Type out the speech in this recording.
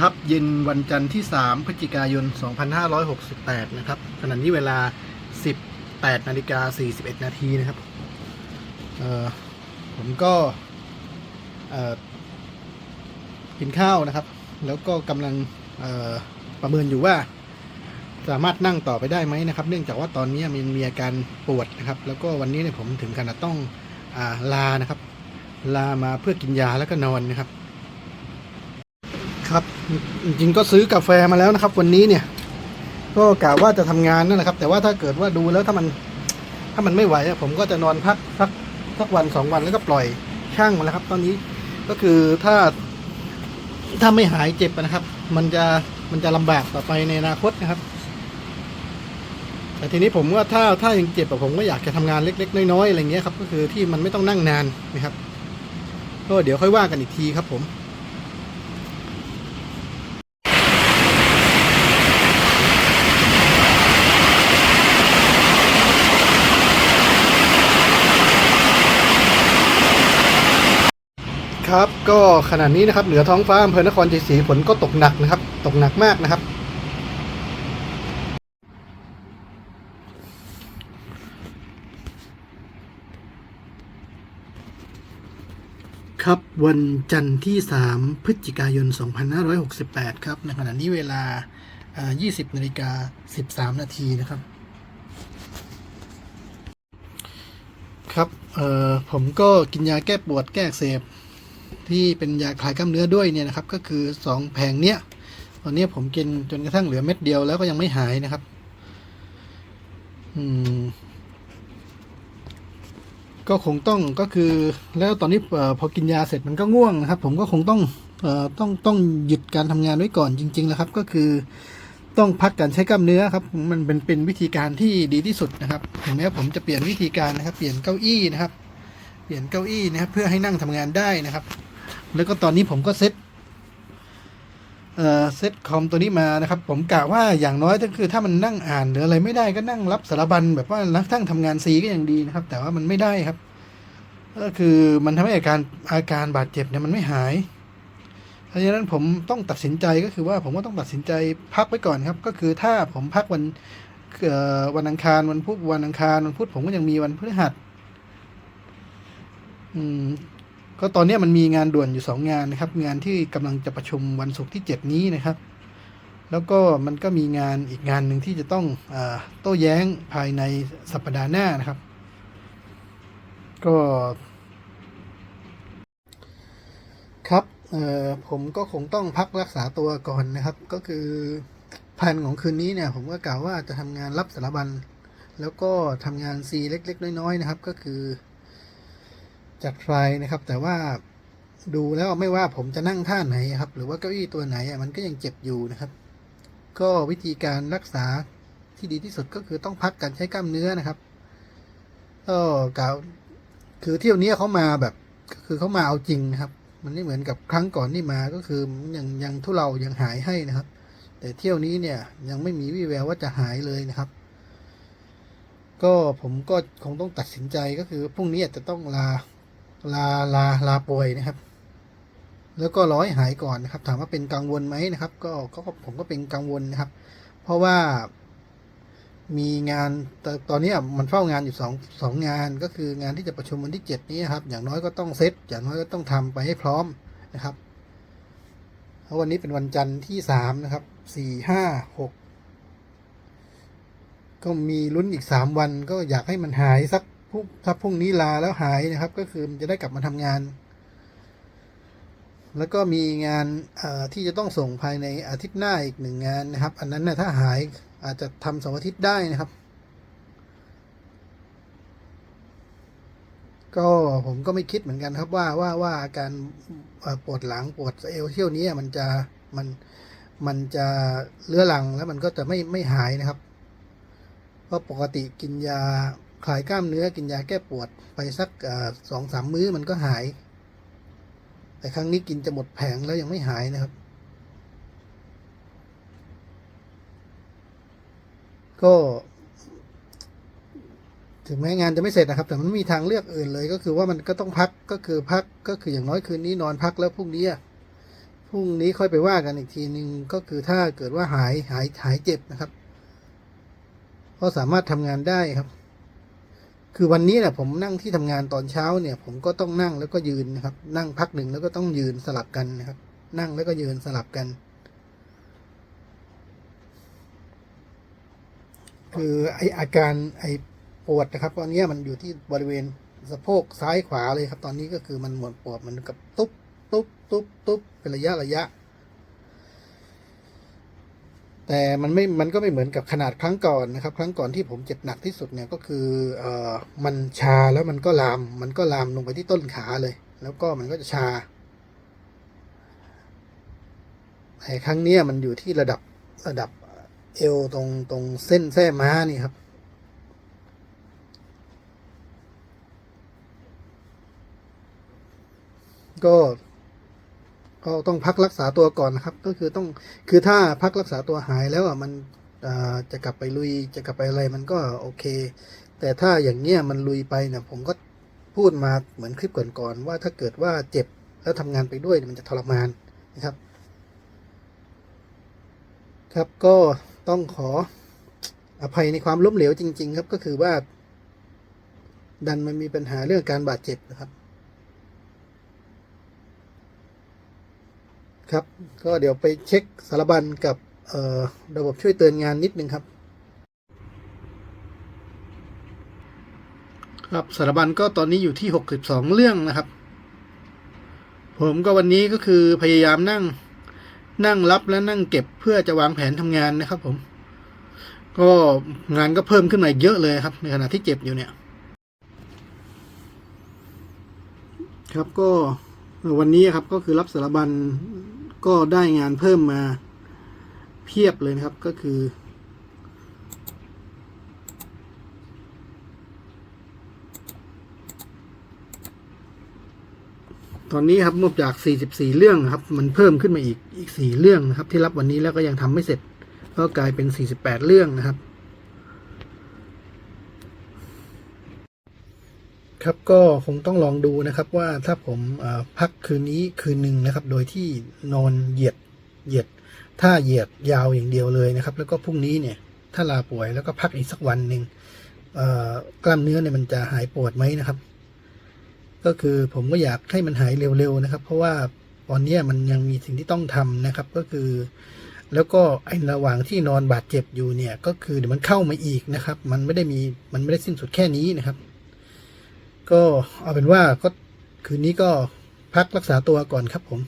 ครับเย็นวันจันทร์ที่ 3 พฤศจิกายน 2568 นะครับขณะนี้เวลา 18นาฬิกา41 นาทีนะครับผมก็กินข้าวนะครับ แล้วก็กำลังประเมินอยู่ว่า สามารถนั่งต่อไปได้ไหมนะครับ เนื่องจากว่าตอนนี้มันมีอาการปวดนะครับ แล้วก็วันนี้เนี่ยผมถึงขนาดต้องอลานะครับ ลามาเพื่อกินยาแล้วก็นอนนะครับ ครับจริงๆก็ซื้อกาแฟมาแล้วนะครับ วันนี้เนี่ย ก็กะว่าจะทำงานนั่นแหละครับ แต่ว่าถ้าเกิดว่าดูแล้วถ้ามัน ถ้ามันไม่ไหวผมก็จะนอนพักสักสักวันสองวันแล้วก็ปล่อยช่างมันแล้วครับ ตอนนี้ก็คือถ้า ถ้าไม่หายเจ็บนะครับ มันจะมันจะลำบากต่อไปในอนาคตนะครับ แต่ทีนี้ผมว่าถ้าถ้ายังเจ็บผมก็อยากจะทำงานเล็ก ๆ น้อยๆอะไรเงี้ยครับ ก็คือที่มันไม่ต้องนั่งนานนะครับก็เดี๋ยวค่อยว่ากันอีกทีครับผม ครับ ก็ขณะนี้นะครับ เหนือท้องฟ้าอำเภอนครชัยศรีฝนก็ตกหนักนะครับ ตกหนักมากนะครับ ครับวันจันทร์ที่ 3 พฤศจิกายน 2568 ครับ ในขณะนี้เวลาอ่า20นาฬิกา13 นาทีนะครับครับ เอ่อ ผมก็กินยาแก้ปวดแก้เสบ ที่เป็นยาคลายกล้ามเนื้อด้วยเนี่ยนะครับ ก็คือสองแผงเนี้ยตอนนี้ผมกินจนกระทั่งเหลือเม็ดเดียวแล้วก็ยังไม่หายนะครับ อืม ก็คงต้องก็คือ แล้วตอนนี้อพอกินยาเสร็จมันก็ง่วงนะครับ ผมก็คงต้องอต้องต้องหยุดการทำงานไว้ก่อนจริงๆแล้วครับ ก็คือต้องพักการใช้กล้ามเนื้อครับ มันเป็นเป็นวิธีการที่ดีที่สุดนะครับถึงแม้ผมจะเปลี่ยนวิธีการนะครับ เปลี่ยนเก้าอี้นะครับ เปลี่ยนเก้าอี้นะครับ เพื่อให้นั่งทำงานได้นะครับ แล้วก็ตอนนี้ผมก็เซ็ตเอ่อเซ็ตคอมตัวนี้มานะครับ ผมกะว่าอย่างน้อยก็คือถ้ามันนั่งอ่านหรืออะไรไม่ได้ก็นั่งรับสารบัญแบบว่านั่งทั้งทำงานซีก็ยังดีนะครับ แต่ว่ามันไม่ได้ครับ ก็คือมันทำให้อาการอาการบาดเจ็บเนี่ยมันไม่หายเพราะฉะนั้นผมต้องตัดสินใจก็คือว่าผมก็ต้องตัดสินใจพักไว้ก่อนครับ ก็คือถ้าผมพักวันเอ่อวันอังคารวันพุธวันอังคารวันพุธผมก็ยังมีวันพฤหัส ก็ตอนนี้มันมีงานด่วนอยู่สองงานนะครับ งานที่กำลังจะประชุมวันศุกร์ที่เจ็ดนี้นะครับ แล้วก็มันก็มีงานอีกงานหนึ่งที่จะต้องอโต้แย้งภายในสัปดาห์หน้านะครับ ก็ครับผมก็คงต้องพักรักษาตัวก่อนนะครับ ก็คือแผนของคืนนี้เนี่ย ผมก็กล่าวว่าจะทำงานรับสารบัญแล้วก็ทำงานซีเล็ก ๆ น้อยๆนะครับ ก็คือ จัดไฟนะครับ แต่ว่าดูแล้วไม่ว่าผมจะนั่งท่าไหนครับ หรือว่าเก้าอี้ตัวไหนมันก็ยังเจ็บอยู่นะครับ ก็วิธีการรักษาที่ดีที่สุดก็คือต้องพักการใช้กล้ามเนื้อนะครับก็กล่าวคือเที่ยวนี้เขามาแบบคือเขามาเอาจริงนะครับ มันไม่เหมือนกับครั้งก่อนที่มาก็คือยังยังทุเลายังหายให้นะครับ แต่เที่ยวนี้เนี่ยยังไม่มีวี่แววว่าจะหายเลยนะครับ ก็ผมก็คงต้องตัดสินใจก็คือพรุ่งนี้อาจจะต้องลา ลาลาลาป่วยนะครับ แล้วก็ร้อให้หายก่อนนะครับ ถามว่าเป็นกังวลไหมนะครับ ก็ก็ผมก็เป็นกังวลนะครับ เพราะว่ามีงานตตอนนี้มันเฝ้างานอยู่สองสองงานก็คืองานที่จะประชุมวันที่เจ็ดนี้ครับ อย่างน้อยก็ต้องเซตอย่างน้อยก็ต้องทำไปให้พร้อมนะครับเพราะวันนี้เป็นวันจันทร์ที่สามนะครับสี่ห้าหกก็มีลุ้นอีกสามวันก็อยากให้มันหายสัก พรุ่งถ้าพรุ่งนี้ลาแล้วหายนะครับ ก็คือจะได้กลับมาทำงาน แล้วก็มีงานที่จะต้องส่งภายในอาทิตย์หน้าอีกหนึ่งงานนะครับ อันนั้นนะถ้าหายอาจจะทำสองอาทิตย์ได้นะครับ ก็ผมก็ไม่คิดเหมือนกันครับว่าว่าว่าอาการปวดหลังปวดเอวเที่ยวนี้มันจะมันมันจะเลื้อรังแล้วมันก็จะไม่ไม่หายนะครับ เพราะปกติกินยา คลายกล้ามเนื้อกินยาแก้ปวดไปสักสองสามมื้อมันก็หาย แต่ครั้งนี้กินจะหมดแผงแล้วยังไม่หายนะครับ ก็ ถึงแม้งานจะไม่เสร็จนะครับ แต่มันไม่มีทางเลือกอื่นเลย ก็คือว่ามันก็ต้องพักก็คือพักก็คืออย่างน้อยคืนนี้นอนพักแล้วพรุ่งนี้อะพรุ่งนี้ค่อยไปว่ากันอีกทีหนึ่งก็คือถ้าเกิดว่าหายหายหายเจ็บนะครับ ก็สามารถทำงานได้ครับ คือวันนี้นะผมนั่งที่ทำงานตอนเช้าเนี่ย ผมก็ต้องนั่งแล้วก็ยืนนะครับ นั่งพักหนึ่งแล้วก็ต้องยืนสลับกันนะครับ นั่งแล้วก็ยืนสลับกัน คือไออาการไอปวดนะครับตอนนี้มันอยู่ที่บริเวณสะโพกซ้ายขวาเลยครับ ตอนนี้ก็คือมันหมดปวดเหมันกับตุ๊บตุ๊บตุ๊บตุ๊บเป็นระยะระยะ แต่มันไม่ มันก็ไม่เหมือนกับขนาดครั้งก่อนนะครับ ครั้งก่อนที่ผมเจ็บหนักที่สุดเนี่ยก็คือเอ่อมันชาแล้วมันก็ลาม มันก็ลามลงไปที่ต้นขาเลย แล้วก็มันก็จะชาไอ้ครั้งเนี้ยมันอยู่ที่ระดับระดับเอวตรงตรงเส้นแส้ม้านี่ครับ ก็ ก็ต้องพักรักษาตัวก่อนนะครับ ก็คือต้องคือถ้าพักรักษาตัวหายแล้วอะมันจะกลับไปลุยจะกลับไปอะไรมันก็โอเค แต่ถ้าอย่างเงี้ยมันลุยไปเนี่ยผมก็พูดมาเหมือนคลิปก่อนๆว่าถ้าเกิดว่าเจ็บแล้วทำงานไปด้วยมันจะทรมานนะครับ ครับก็ต้องขออภัยในความล้มเหลวจริง ๆ ครับก็คือว่า ดันมันมีปัญหาเรื่องการบาดเจ็บนะครับ ครับ ก็เดี๋ยวไปเช็คสารบัญกับระบบช่วยเตือนงานนิดนึงครับ ครับสารบัญก็ตอนนี้อยู่ที่หกสิบสองเรื่องนะครับ ผมก็วันนี้ก็คือพยายามนั่งนั่งรับและนั่งเก็บเพื่อจะวางแผนทำงานนะครับผม ก็งานก็เพิ่มขึ้นมาเยอะเลยครับ ในขณะที่เจ็บอยู่เนี่ย ครับก็วันนี้ครับก็คือรับสารบัญ ก็ได้งานเพิ่มมาเพียบเลยนะครับก็คือ ตอนนี้ครับนอกจาก 44 เรื่องครับ มันเพิ่มขึ้นมาอีกอีก 4 เรื่องนะครับ ที่รับวันนี้แล้วก็ยังทำไม่เสร็จ ก็กลายเป็น 48 เรื่องนะครับ ครับก็คงต้องลองดูนะครับว่าถ้าผมพักคืนนี้คืนหนึ่งนะครับ โดยที่นอนเหยียดเหยียดถ้าเหยียดยาวอย่างเดียวเลยนะครับ แล้วก็พรุ่งนี้เนี่ยถ้าลาป่วยแล้วก็พักอีกสักวันหนึ่งกล้ามเนื้อเนี่ยมันจะหายปวดไหมนะครับ ก็คือผมก็อยากให้มันหายเร็วๆนะครับ เพราะว่าตอนนี้มันยังมีสิ่งที่ต้องทำนะครับ ก็คือ แล้วก็ไอ้ระหว่างที่นอนบาดเจ็บอยู่เนี่ย ก็คือเดี๋ยวมันเข้ามาอีกนะครับ มันไม่ได้มีมันไม่ได้สิ้นสุดแค่นี้นะครับ ก็เอาเป็นว่าก็คืนนี้ก็พักรักษาตัวก่อนครับผม